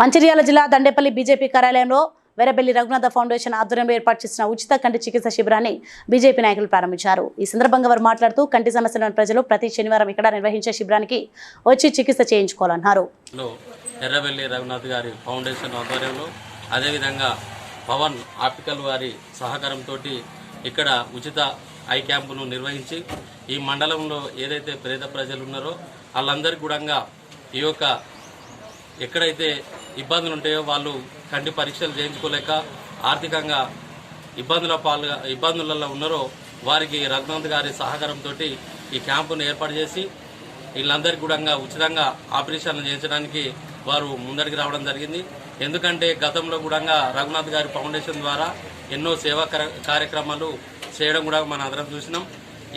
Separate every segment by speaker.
Speaker 1: మంచిర్యాల జిల్లా దండేపల్లి బీజేపీ కార్యాలయంలో వెరబెల్లి రఘునాథ ఫౌండేషన్ ఆధ్వర్యంలో ఏర్పాటు చేసిన ఉచిత కంటి చికిత్స శిబిరాన్ని బీజేపీ నాయకులు ప్రారంభించారు. ఈ సందర్భంగా వారు మాట్లాడుతూ కంటి సమస్యలను ప్రజలు ప్రతి శనివారం ఇక్కడ నిర్వహించే శిబిరానికి వచ్చి చికిత్స చేయించుకోవాలన్నారు.
Speaker 2: ఎర్రబెల్లి రఘునాథ్ గారి ఫౌండేషన్ ఆధ్వర్యంలో అదేవిధంగా పవన్ ఆప్టికల్ వారి సహకారంతో ఇక్కడ ఉచిత ఐ క్యాంపును నిర్వహించి ఈ మండలంలో ఏదైతే పేద ప్రజలు ఉన్నారో వాళ్ళందరికీ కూడా ఈ యొక్క ఎక్కడైతే ఇబ్బందులు ఉంటాయో వాళ్ళు కంటి పరీక్షలు చేయించుకోలేక ఆర్థికంగా ఇబ్బందుల పాలు ఇబ్బందులలో ఉన్నారో వారికి రఘునాథ్ గారి సహకారంతో ఈ క్యాంపును ఏర్పాటు చేసి వీళ్ళందరికీ కూడా ఉచితంగా ఆపరేషన్లు చేయించడానికి వారు ముందరికి రావడం జరిగింది. ఎందుకంటే గతంలో కూడా రఘునాథ్ గారి ఫౌండేషన్ ద్వారా ఎన్నో సేవా కార్యక్రమాలు చేయడం కూడా మనం అందరం చూసినాం.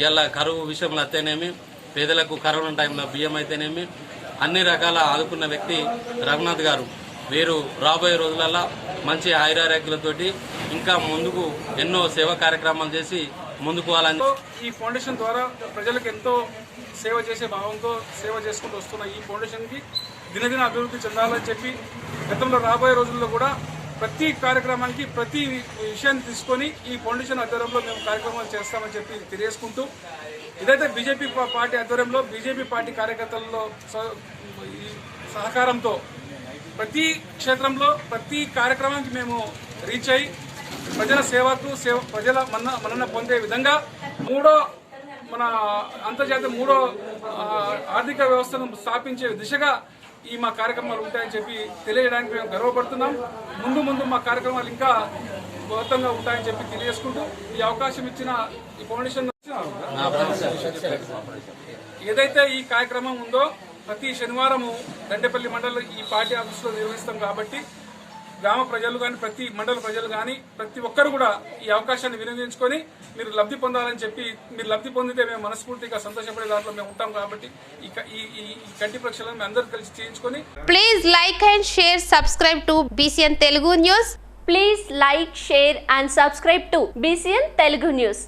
Speaker 2: ఇలా కరువు విషయంలో అయితేనేమి పేదలకు కరోనా టైంలో బియ్యం అయితేనేమి అన్ని రకాల ఆదుకున్న వ్యక్తి రఘునాథ్ గారు. వీరు రాబోయే రోజులలో మంచి ఆయురారోగ్యాలతోటి ఇంకా ముందుకు ఎన్నో సేవా కార్యక్రమాలు చేసి ముందుకు వాళ్ళని
Speaker 3: ఈ ఫౌండేషన్ ద్వారా ప్రజలకు ఎంతో సేవ చేసే భావంతో సేవ చేసుకుంటూ వస్తున్న ఈ ఫౌండేషన్కి దినదిన అభివృద్ధి చెందాలని చెప్పి గతంలో రాబోయే రోజుల్లో కూడా ప్రతి కార్యక్రమానికి ప్రతి విషయాన్ని తీసుకొని ఈ ఫౌండేషన్ ఆధ్వర్యంలో మేము కార్యక్రమాలు చేస్తామని చెప్పి తెలియజేసుకుంటూ ఇదైతే బీజేపీ పార్టీ ఆధ్వర్యంలో బీజేపీ పార్టీ కార్యకర్తల్లో ఈ సహకారంతో ప్రతి క్షేత్రంలో ప్రతి కార్యక్రమానికి మేము రీచ్ అయ్యి ప్రజల సేవకు సేవ ప్రజల మన్న మన్నన పొందే విధంగా మూడో మన అంతర్జాతీయ మూడో ఆర్థిక వ్యవస్థను స్థాపించే దిశగా ఈ మా కార్యక్రమాలు ఉంటాయని చెప్పి తెలియజేయడానికి మేము గర్వపడుతున్నాం. ముందు ముందు మా కార్యక్రమాలు ఇంకా గౌరవంగా ఉంటాయని చెప్పి తెలియజేసుకుంటూ ఈ అవకాశం ఇచ్చిన ఈ ఫౌండేషన్ ఏదైతే ఈ కార్యక్రమం ఉందో ప్రతి శనివారము దండేపల్లి మండలం ఈ పార్టీ ఆఫీసులో నిర్వహిస్తాం కాబట్టి గ్రామ ప్రజలు కానీ ప్రతి మండల ప్రజలు కానీ ప్రతి ఒక్కరు కూడా ఈ అవకాశాన్ని వినియోగించుకొని మీరు లబ్ధి పొందాలని చెప్పి మీరు లబ్ధి పొందితే మేము మనస్ఫూర్తిగా సంతోషపడే దాంట్లో మేము ఉంటాం కాబట్టి ఈ ఈ ఈ కంటి పరీక్షలను మేము అందరూ కలిసి చేయించుకొని
Speaker 4: please like and share subscribe to BCN Telugu news
Speaker 5: please like share and subscribe to BCN Telugu news